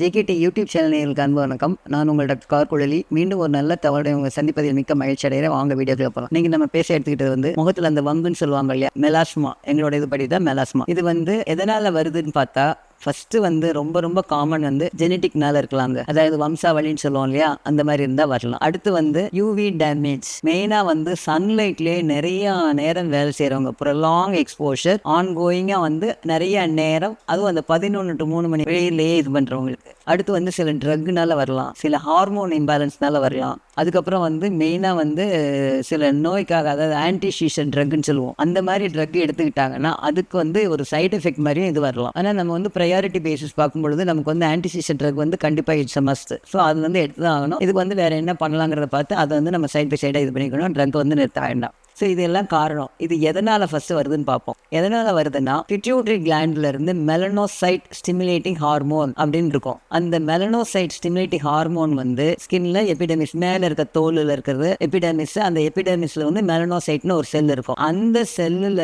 JKD YouTube channel நேயர்களுக்கு அன்பு வணக்கம். நான் உங்கள் டாக்டர் கார்குழலி மீண்டும் ஒரு நல்ல தவறை உங்களை சந்திப்பதில் மிக்க மகிழ்ச்சி அடைகிறேன். வாங்க வீடியோக்குள்ள போகலாம் நீங்கள் நம்ம பேச எடுத்துக்கிட்டது வந்து முகத்தில் அந்த வங்குன்னு சொல்லுவாங்க இல்லையா? மெலாஸ்மா எங்களோட இது படி தான் மெலாஸ்மா இது வந்து எதனால் வருதுன்னு பார்த்தா ஃபர்ஸ்ட் வந்து ரொம்ப ரொம்ப காமன் வந்து ஜெனட்டிக்னால இருக்கலாங்க. அதாவது வம்சாவளின்னு சொல்லுவோம் இல்லையா? அந்த மாதிரி இருந்தா வரலாம். அடுத்து வந்து யூவி டேமேஜ் மெயினா வந்து சன்லைட்லேயே நிறைய நேரம் வேலை செய்றவங்க. ப்ரொலாங் எக்ஸ்போஷர் ஆன் கோயிங்கா வந்து நிறைய நேரம் அதுவும் அந்த பதினொன்று டு மூணு மணி வெளியிலேயே இது பண்றவங்களுக்கு. அடுத்து வந்து சில ட்ரக்னால வரலாம். சில ஹார்மோன் இம்பேலன்ஸ்னால வரலாம். அதுக்கப்புறம் வந்து மெயினாக வந்து சில நோய்க்காக அதாவது ஆன்டிசீஷன் ட்ரக்னு சொல்லுவோம். அந்த மாதிரி ட்ரக் எடுத்துக்கிட்டாங்கன்னா அதுக்கு வந்து ஒரு சைட் எஃபெக்ட் மாதிரியும் இது வரலாம். ஆனால் நம்ம வந்து ப்ரையாரிட்டி பேசிஸ் பார்க்கும்பொழுது நமக்கு வந்து ஆன்டி ட்ரக் வந்து கண்டிப்பாக இட்ஸ் மஸ்ட் ஸோ அது வந்து எடுத்து தான் ஆகணும். இதுக்கு வந்து வேறு என்ன பண்ணலாங்கிறத பார்த்து அதை வந்து நம்ம சைட் பை சைடாக இது பண்ணிக்கணும். ட்ரங்க் வந்து நிறுத்த வேண்டாம். ஸோ இதெல்லாம் காரணம். இது எதனால் ஃபஸ்ட்டு வருதுன்னு பார்ப்போம். எதனால் வருதுன்னா பிட்யூட்ரி கிளாண்டில் இருந்து மெலனோசைட் ஸ்டிமுலேட்டிங் ஹார்மோன் அப்படின்னு இருக்கும். அந்த மெலனோசைட் ஸ்டிமுலேட்டிங் ஹார்மோன் வந்து ஸ்கின்ல எபிடமிஸ் மேலே இருக்க தோலில் இருக்கிறது எபிடமிஸ் அந்த எபிடமிஸ்ல வந்து மெலனோசைட்னு ஒரு செல் இருக்கும். அந்த செல்லில்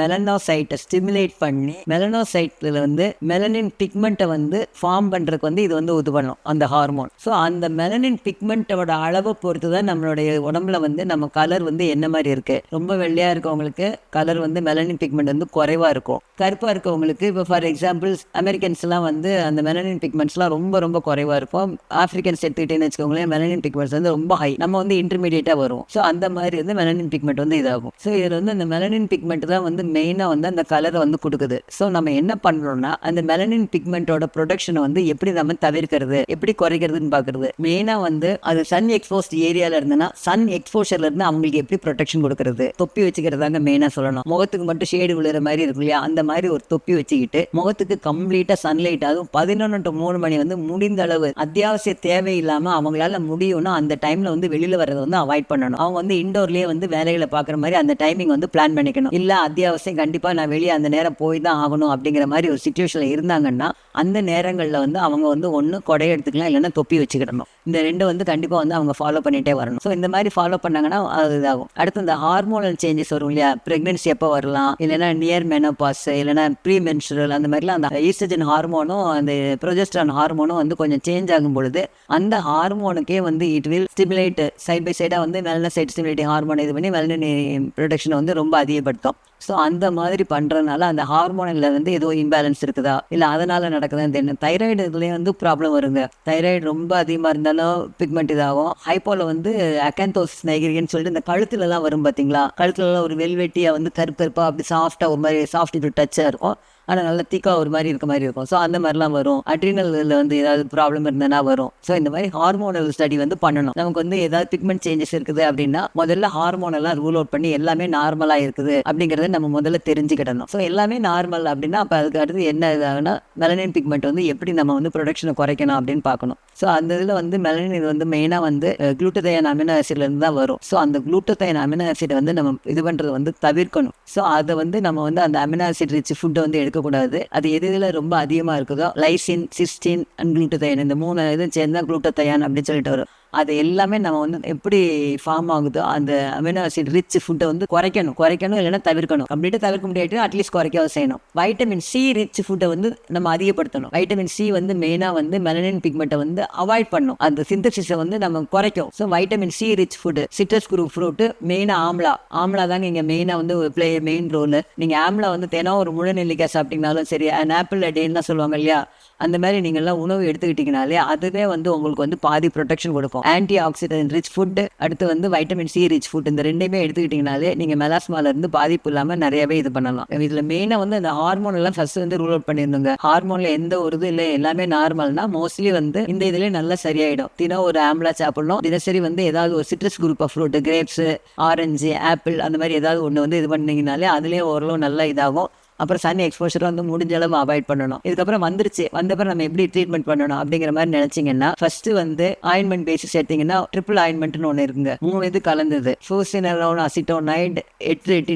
மெலனோசைட்டை ஸ்டிமுலேட் பண்ணி மெலனோசைட்டில் வந்து மெலனின் பிக்மெண்ட்டை வந்து ஃபார்ம் பண்ணுறதுக்கு வந்து இது வந்து உது பண்ணும் அந்த ஹார்மோன் ஸோ அந்த மெலனின் பிக்மெண்ட்டோட அளவை பொறுத்து தான் நம்மளுடைய உடம்புல வந்து நம்ம கலர் வந்து என்ன மாதிரி இருக்கு. ரொம்ப வெள்ளையா இருக்கவங்களுக்கு கலர் வந்து மெலனின் பிக்மெண்ட் வந்து குறைவா இருக்கும். கருப்பா இருக்கவங்களுக்கு இப்போ ஃபார் எக்ஸாம்பிள் அமெரிக்கன்ஸ்லாம் வந்து அந்த மெலனின் பிக்மெண்ட்ஸ்லாம் ரொம்ப ரொம்ப குறைவா இருக்கும். ஆப்பிரிக்கன்ஸ் எடுத்துக்கிட்டேன்னு வச்சுக்கோங்களேன் மெலனின் பிக்மெண்ட்ஸ் வந்து ரொம்ப ஹை நம்ம வந்து இன்டர்மீடியட்டா வரும். ஸோ அந்த மாதிரி வந்து மெலனின் பிக்மெண்ட் வந்து இதாகும். ஸோ இதில் வந்து அந்த மெலனின் பிக்மெண்ட் தான் வந்து மெயினாக வந்து அந்த கலரை வந்து கொடுக்குது. ஸோ நம்ம என்ன பண்றோம்னா அந்த மெலனின் பிக்மெண்ட்டோட ப்ரொடக்ஷனை வந்து எப்படி நம்ம தவிர்க்கிறது எப்படி குறைக்கிறதுன்னு பாக்குறது. மெயினாக வந்து அது சன் எக்ஸ்போஸ்ட் ஏரியால இருந்ததுன்னா சன் எக்ஸ்போஷர்ல இருந்து அவங்களுக்கு எப்படி ப்ரொடெக்ஷன் கொடுக்குறது? தொப்பி வச்சுக்கிறதாங்க மெயினாக சொல்லணும். முகத்துக்கு மட்டும் ஷேடு விழுற மாதிரி இருக்கும் இல்லையா? அந்த மாதிரி ஒரு தொப்பி வச்சுக்கிட்டு முகத்துக்கு கம்ப்ளீட்டாக சன்லைட் அதுவும் பதினொன்று டு மூணு மணி வந்து முடிந்த அளவு அத்தியாவசிய தேவை இல்லாமல் அவங்களால முடியும்னா அந்த டைமில் வந்து வெளியில் வர்றதை வந்து அவாய்ட் பண்ணணும். அவங்க வந்து இண்டோர்லேயே வந்து வேலைகளை பார்க்குற மாதிரி அந்த டைமிங் வந்து பிளான் பண்ணிக்கணும். இல்லை அத்தியாவசியம் கண்டிப்பாக நான் வெளியே அந்த நேரம் போய் தான் ஆகணும் அப்படிங்கிற மாதிரி ஒரு சுச்சுவேஷனில் இருந்தாங்கன்னா அந்த நேரங்களில் வந்து அவங்க வந்து ஒன்று கொடையை எடுத்துக்கலாம் இல்லைன்னா தொப்பி வச்சுக்கிடணும். இந்த ரெண்டு வந்து கண்டிப்பாக வந்து அவங்க ஃபாலோ பண்ணிட்டே வரணும். ஸோ இந்த மாதிரி ஃபாலோ பண்ணாங்கன்னா அது இதாகும். அடுத்து இந்த ஹார்மோனல் சேஞ்சஸ் வரும் இல்லையா? பிரெக்னன்சி எப்போ வரலாம்? இல்லைன்னா நியர் மெனோபாஸ் இல்லைன்னா ப்ரீ மென்சுரல் அந்த மாதிரிலாம் அந்த ஈஸ்டஜன் ஹார்மோனும் அந்த ப்ரொஜெஸ்ட்ரான் ஹார்மோனும் வந்து கொஞ்சம் சேஞ்ச் ஆகும் பொழுது அந்த ஹார்மோனுக்கே வந்து it will stimulate side by சைடாக வந்து மெலன சைட் ஸ்டிமுலேட்டிங் ஹார்மோன் இது பண்ணி மெலனின் ப்ரொடக்ஷனை வந்து ரொம்ப அதிகப்படுத்தும். ஸோ அந்த மாதிரி பண்ணுறதுனால அந்த ஹார்மோனில் வந்து ஏதோ இம்பேலன்ஸ் இருக்குதா? இல்லை அதனால் நடக்குதான்னு தெரியும் தைராய்டு இதுலேயே வந்து ப்ராப்ளம் வருங்க. தைராய்டு ரொம்ப அதிகமாக இருந்தாலும் பிக்மெண்ட் இதாகும். ஹைப்போல வந்து அக்கந்தோஸ் நைகிரின்னு சொல்லிட்டு இந்த கழுத்துலலாம் வரும் பார்த்தீங்களா கழுத்துலலாம் ஒரு வெல்வெட்டியாக வந்து கருப்பு கருப்பாக அப்படி சாஃப்டாக ஒரு மாதிரி சாஃப்ட் இது டச்சாக இருக்கும். ஆனால் நல்லா திக்காக ஒரு மாதிரி இருக்க மாதிரி இருக்கும். ஸோ அந்த மாதிரிலாம் வரும். அட்ரினலில் வந்து ஏதாவது ப்ராப்ளம் இருந்ததுன்னா வரும். ஸோ இந்த மாதிரி ஹார்மோனல் ஸ்டடி வந்து பண்ணணும். நமக்கு வந்து ஏதாவது பிக்மெண்ட் சேஞ்சஸ் இருக்குது அப்படின்னா முதல்ல ஹார்மோனெல்லாம் ரூல் அவுட் பண்ணி எல்லாமே நார்மலாக இருக்குது அப்படிங்கிறத நம்ம முதல்ல தெரிஞ்சுக்கிடணும். ஸோ எல்லாமே நார்மல் அப்படின்னா அப்போ அதுக்கு அடுத்து என்ன இதாகனா மெலனின் பிக்மெண்ட் வந்து எப்படி நம்ம வந்து ப்ரொடக்ஷனை குறைக்கணும் அப்படின்னு பார்க்கணும். ஸோ அந்த இதில் வந்து மெலனின் இது வந்து மெயினாக வந்து குளூட்டதையன் அமினோ ஆசிட்லேருந்து தான் வரும். ஸோ அந்த குளூட்டதையன் அமினோ ஆசிட் வந்து நம்ம இது பண்ணுறது வந்து தவிர்க்கணும். ஸோ அதை வந்து நம்ம வந்து அந்த அமினோ ஆசிட் ரிச் ஃபுட்டை வந்து இருக்கக்கூடாது. அது எது இதில் ரொம்ப அதிகமாக இருக்குதோ லைசின் சிஸ்டின் அண்ட் குளூட்டதையன் இந்த மூணு இதுவும் சேர்ந்தா குளூட்டத்தையான் அப்படின்னு சொல்லிட்டு வரும். அது எல்லாமே நம்ம வந்து எப்படி ஃபார்ம் ஆகுதோ அந்த அமினோ ஆசிட் ரிச் ஃபுட்டை வந்து குறைக்கணும். குறைக்கணும் இல்லைன்னா தவிர்க்கணும். கம்ப்ளீட்டாக தவிர்க்க முடியாது அட்லீஸ்ட் குறைக்கவும் செய்யணும். வைட்டமின் சி ரிச் ஃபுட்டை வந்து நம்ம அதிகப்படுத்தணும். வைட்டமின் சி வந்து மெயினாக வந்து மெலனின் பிக்மெண்ட்டை வந்து அவாய்ட் பண்ணும் அந்த சிந்தசிஸை வந்து நம்ம குறைக்கும். So vitamin C rich food citrus group fruit மெயினாக ஆம்லா. ஆம்லா தாங்க இங்கே மெயினாக வந்து பிளே மெயின் ரோல் நீங்கள் ஆம்லா வந்து தினம் ஒரு முழு நெல்லிக்காய் சாப்பிட்டீங்கனாலும் சரி an ஆப்பிள் a டேன்னு சொல்லுவாங்க இல்லையா? அந்த மாதிரி நீங்கள்லாம் உணவு எடுத்துக்கிட்டீங்கனாலே அதுவே வந்து உங்களுக்கு வந்து பாதி ப்ரொடெக்ஷன் கொடுக்கும். ஆன்டி ஆக்சிடென்ட் ரிச் ஃபுட்டு அடுத்து வந்து வைட்டமின் சி ரிச் ஃபுட் இந்த ரெண்டுமே எடுத்துக்கிட்டீங்கனாலே நீங்கள் மெலாஸ்மால இருந்து பாதிப்பு இல்லாமல் நிறையவே இது பண்ணலாம். இதில் மெயினாக வந்து அந்த ஹார்மோன் எல்லாம் ஃபஸ்ட்டு வந்து ரூல் அவுட் பண்ணியிருந்தோங்க ஹார்மோனில் எந்த ஒரு இது இல்லை. எல்லாமே நார்மல்னா மோஸ்ட்லி வந்து இந்த இதுலேயே நல்லா சரியாயிடும். தினம் ஒரு ஆம்லா சாப்பிடணும். தினசரி வந்து ஏதாவது ஒரு citrus group of fruit grapes orange apple அந்த மாதிரி ஏதாவது ஒன்று வந்து இது பண்ணிங்கனாலே அதுலேயே ஓரளவு நல்லா இதாகும். அப்புறம் சன் எக்ஸ்போஷர் வந்து முடிஞ்ச அளவு அவாய்ட் பண்ணணும். இதுக்கப்புறம் வந்துருச்சு. வந்தப்பறம் நம்ம எப்படி ட்ரீட்மெண்ட் பண்ணணும் அப்படிங்கிற மாதிரி நினைச்சீங்கன்னா ஃபர்ஸ்ட் வந்து ஆயின்மெண்ட் பேசிஸ் எடுத்தீங்கன்னா ட்ரிபிள் ஆயின்மெண்ட்னு ஒன்று இருக்குங்க. மூணு இது கலந்தது. ஃபோசினரோன் அசிட்டோனைட்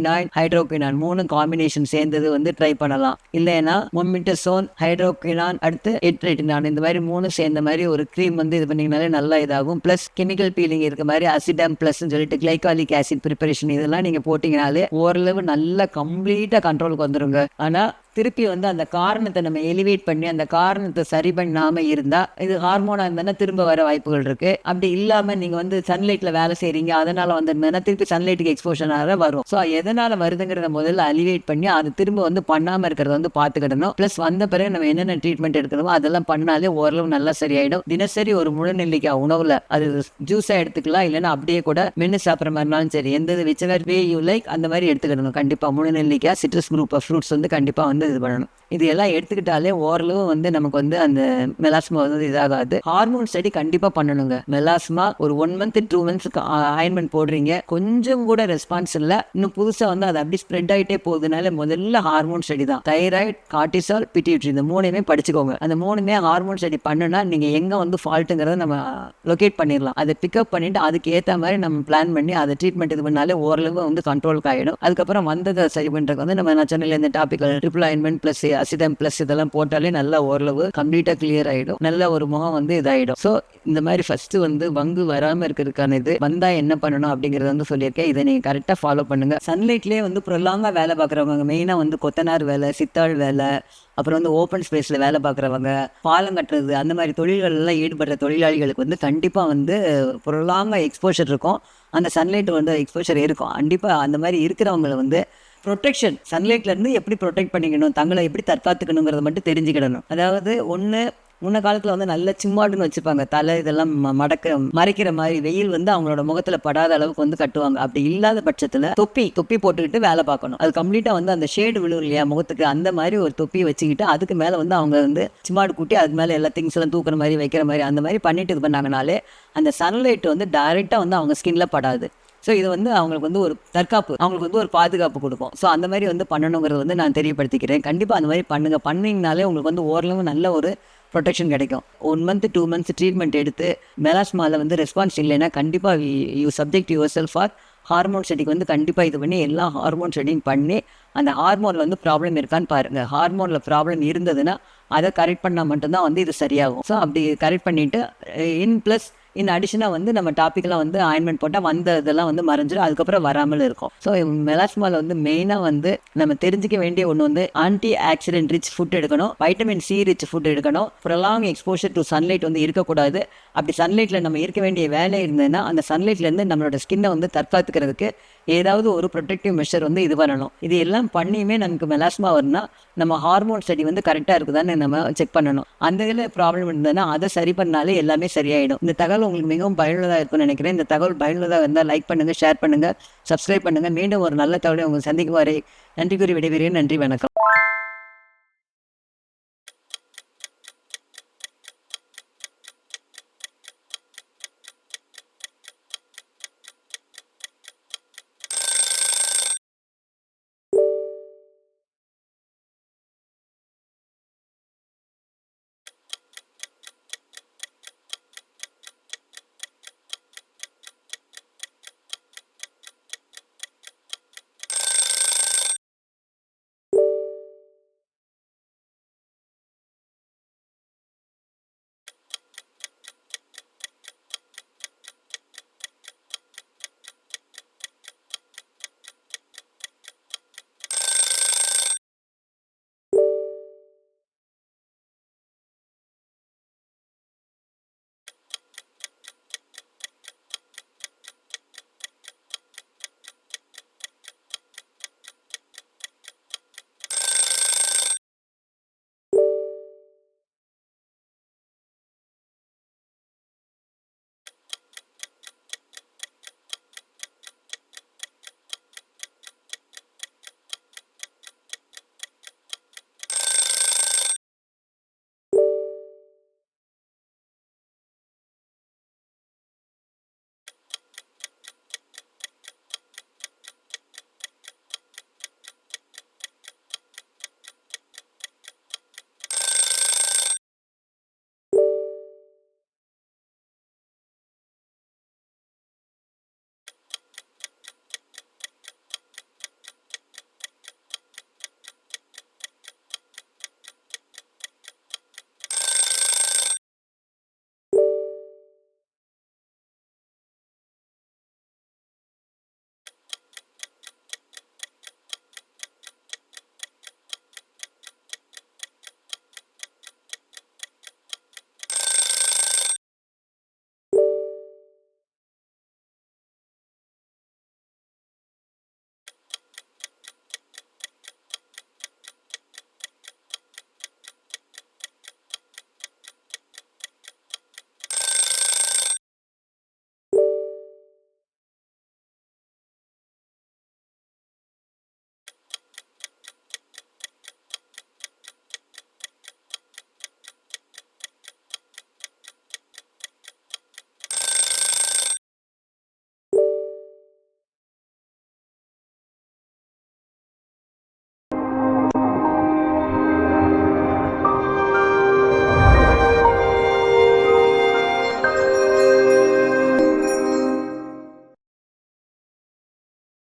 நைன் ஹைட்ரோகினான் மூணு காம்பினேஷன் சேர்ந்தது வந்து ட்ரை பண்ணலாம். இல்லைன்னா மொமிட்டசோன் ஹைட்ரோகினான் அடுத்து எட்ரெட்டினான் இந்த மாதிரி மூணு சேர்ந்த மாதிரி ஒரு க்ரீம் வந்து இது பண்ணீங்கனாலே நல்லா இதாகும். ப்ளஸ் கெமிக்கல் பீலிங் இருக்க மாதிரி அசிடம் ப்ளஸ்ன்னு சொல்லிட்டு கிளைகாலிக் ஆசிட் ப்ரிப்பரேஷன் இதெல்லாம் நீங்கள் போட்டிங்கனாலே ஓரளவு நல்லா கம்ப்ளீட்டாக கண்ட்ரோலுக்கு வந்துருங்க ஆனா திருப்பி வந்து அந்த காரணத்தை நம்ம எலிவேட் பண்ணி அந்த காரணத்தை சரி பண்ணாம இருந்தா இது ஹார்மோனா இருந்தா திரும்ப வர வாய்ப்புகள் இருக்கு. அப்படி இல்லாம நீங்க வந்து சன்லைட்ல வேலை செய்றீங்க அதனால வந்து திருப்பி சன்லைட்டுக்கு எக்ஸ்போஷனாக ஆக வரும். ஸோ எதனால வருதுங்கிறத முதல்ல அலிவேட் பண்ணி அது திரும்ப வந்து பண்ணாம இருக்கிறத வந்து பார்த்துக்கிடணும். ப்ளஸ் வந்த பிறகு நம்ம என்னென்ன ட்ரீட்மெண்ட் எடுக்கணுமோ அதெல்லாம் பண்ணாலே ஓரளவு நல்லா சரியாயிடும். தினசரி ஒரு முழு நெல்லிக்காய் உணவுல அது ஜூஸா எடுத்துக்கலாம். இல்லைன்னா அப்படியே கூட மென்று சாப்பிட்ற மாதிரினாலும் சரி எந்த விச்சவர் வே யூ லைக் அந்த மாதிரி எடுத்துக்கிடணும். கண்டிப்பா முழு நெல்லிக்காய் சிட்ரஸ் குரூப் ஆஃப் ஃப்ரூட்ஸ் வந்து கண்டிப்பா வந்து இது பண்ணணும். இது எல்லாம் எடுத்துக்கிட்டாலே ஓரளவு வந்து நமக்கு வந்து அந்த மெலாஸ்மா வந்து இதாகாது. ஹார்மோன் ஸ்டடி கண்டிப்பா பண்ணணுங்க. மெலாஸ்மா ஒரு ஒன் மந்த் டூ மந்த்ஸ்க்கு அயன்மெண்ட் போடுறீங்க. கொஞ்சம் கூட ரெஸ்பான்ஸ் இல்லை. இன்னும் புதுசா வந்து அது அப்படி ஸ்ப்ரெட் ஆகிட்டே போகுதுனால முதல்ல ஹார்மோன் ஸ்டடி தான். தைராய்டு கார்டிசால் பிடியூட்ரி இந்த மூணுமே படிச்சுக்கோங்க. அந்த மூணுமே ஹார்மோன் ஸ்டடி பண்ணுனா நீங்க எங்க வந்து ஃபால்ட்டுங்கிறத நம்ம லொகேட் பண்ணிடலாம் அதை பிக்கப் பண்ணிட்டு அதுக்கு ஏத்த மாதிரி நம்ம பிளான் பண்ணி அதை ட்ரீட்மெண்ட் இது பண்ணாலே ஓரளவு வந்து கண்ட்ரோலுக்கு ஆயிடும். அதுக்கப்புறம் வந்ததை சரி பண்ணுறதுக்கு வந்து நம்ம நான் இந்த டாபிக் ட்ரிபிள் அயன்மெண்ட் பிளஸ் அசிடம் பிளஸ் இதெல்லாம் போட்டாலே நல்லா ஓரளவு கம்ப்ளீட்டா கிளியர் ஆயிடும். நல்ல ஒரு முகம் வந்து இதாயிடும். ஸோ இந்த மாதிரி ஃபர்ஸ்ட் வந்து வங்கு வராம இருக்கிறதுக்கான இது வந்தா என்ன பண்ணணும் அப்படிங்கறத வந்து சொல்லியிருக்கேன். இதை நீங்க கரெக்டா ஃபாலோ பண்ணுங்க. சன்லைட்லயே வந்து ப்ரொலாங்கா வேலை பார்க்குறவங்க மெயினா வந்து கொத்தனார் வேலை சித்தாள் வேலை அப்புறம் வந்து ஓப்பன் ஸ்பேஸில் வேலை பார்க்குறவங்க பாலம் கட்டுறது அந்த மாதிரி தொழில்கள்லாம் ஈடுபடுற தொழிலாளிகளுக்கு வந்து கண்டிப்பாக வந்து ப்ரொலாங்காக எக்ஸ்போஷர் இருக்கும். அந்த சன்லைட் வந்து எக்ஸ்போஷர் இருக்கும். கண்டிப்பாக அந்த மாதிரி இருக்கிறவங்களை வந்து ப்ரொடெக்ஷன் சன்லைட்லேருந்து எப்படி ப்ரொடெக்ட் பண்ணிக்கணும்? தங்களை எப்படி தற்காத்துக்கணுங்கிறத மட்டும் தெரிஞ்சுக்கிடணும். அதாவது ஒன்று முன்ன காலத்தில் வந்து நல்ல சிம்மாடுன்னு வச்சுப்பாங்க. தலை இதெல்லாம் மடக்க மறைக்கிற மாதிரி வெயில் வந்து அவங்களோட முகத்தில் படாத அளவுக்கு வந்து கட்டுவாங்க. அப்படி இல்லாத பட்சத்தில் தொப்பி தொப்பி போட்டுக்கிட்டு வேலை பார்க்கணும். அது கம்ப்ளீட்டாக வந்து அந்த ஷேடு விழு இல்லையா முகத்துக்கு அந்த மாதிரி ஒரு தொப்பி வச்சுக்கிட்டு அதுக்கு மேலே வந்து அவங்க வந்து சிம்மாடு கூட்டி அது மேலே எல்லா திங்ஸ் எல்லாம் தூக்குற மாதிரி வைக்கிற மாதிரி அந்த மாதிரி பண்ணிட்டு இது பண்ணாங்கனாலே அந்த சன்லைட் வந்து டைரெக்டாக வந்து அவங்க ஸ்கின்ல படாது. ஸோ இது வந்து அவங்களுக்கு வந்து ஒரு தற்காப்பு அவங்களுக்கு வந்து ஒரு பாதுகாப்பு கொடுக்கும். ஸோ அந்த மாதிரி வந்து பண்ணணுங்கிறது வந்து நான் தெரியப்படுத்திக்கிறேன். கண்டிப்பாக அந்த மாதிரி பண்ணுங்க. பண்ணிங்கனாலே உங்களுக்கு வந்து ஓரளவு நல்ல ஒரு ப்ரொடெக்ஷன் கிடைக்கும். One month two months treatment எடுத்து மெலாஸ்மாவில் வந்து ரெஸ்பான்ஸ் இல்லைன்னா கண்டிப்பாக you subject yourself for hormone செடிக்கு வந்து கண்டிப்பாக இது பண்ணி எல்லா ஹார்மோன் செடியும் பண்ணி அந்த ஹார்மோனில் வந்து ப்ராப்ளம் இருக்கான்னு பாருங்கள் ஹார்மோனில் ப்ராப்ளம் இருந்ததுன்னா அதை கரெக்ட் பண்ணால் மட்டும்தான் வந்து இது சரியாகும். ஸோ அப்படி கரெக்ட் பண்ணிவிட்டு இன் ப்ளஸ் இன் அடிஷனாக வந்து நம்ம டாப்பிக்கெலாம் வந்து ஆயின்மெண்ட் போட்டால் வந்த இதெல்லாம் வந்து மறைஞ்சிடும் அதுக்கப்புறம் வராமல் இருக்கும். ஸோ மெலாஸ்மாவில் வந்து மெயினாக வந்து நம்ம தெரிஞ்சுக்க வேண்டிய ஒன்று வந்து ஆன்டி ஆக்சிடென்ட் ரிச் ஃபுட் எடுக்கணும். வைட்டமின் சி ரிச் ஃபுட் எடுக்கணும். ப்ரொலாங் எக்ஸ்போஷர் டு சன்லைட் வந்து இருக்கக்கூடாது. அப்படி சன்லைட்டில் நம்ம இருக்க வேண்டிய வேலை இருந்ததுன்னா அந்த சன்லைட்லேருந்து நம்மளோட ஸ்கின்னை வந்து தற்காத்துக்கிறதுக்கு ஏதாவது ஒரு ப்ரொடெக்டிவ் மெஷர் வந்து இது பண்ணணும். இது எல்லாம் பண்ணியுமே நமக்கு மெலாஸ்மா வரும்னா நம்ம ஹார்மோன் ஸ்டடி வந்து கரெக்டாக இருக்குதான்னு நம்ம செக் பண்ணணும். அந்த இதில் ப்ராப்ளம் இருந்ததுன்னா அதை சரி பண்ணாலே எல்லாமே சரியாயிடும். இந்த தகவல் தகவல் உங்களுக்கு மிகவும் பயனுள்ளதாக இருக்கும்னு நினைக்கிறேன். இந்த தகவல் பயனுள்ளதாக இருந்தால் லைக் பண்ணுங்கள் ஷேர் பண்ணுங்கள் சப்ஸ்கிரைப் பண்ணுங்கள் மீண்டும் ஒரு நல்ல தகவலை உங்களுக்கு சந்திக்கும் வரை நன்றி கூறி விடைபெறுகிறேன். நன்றி வணக்கம்.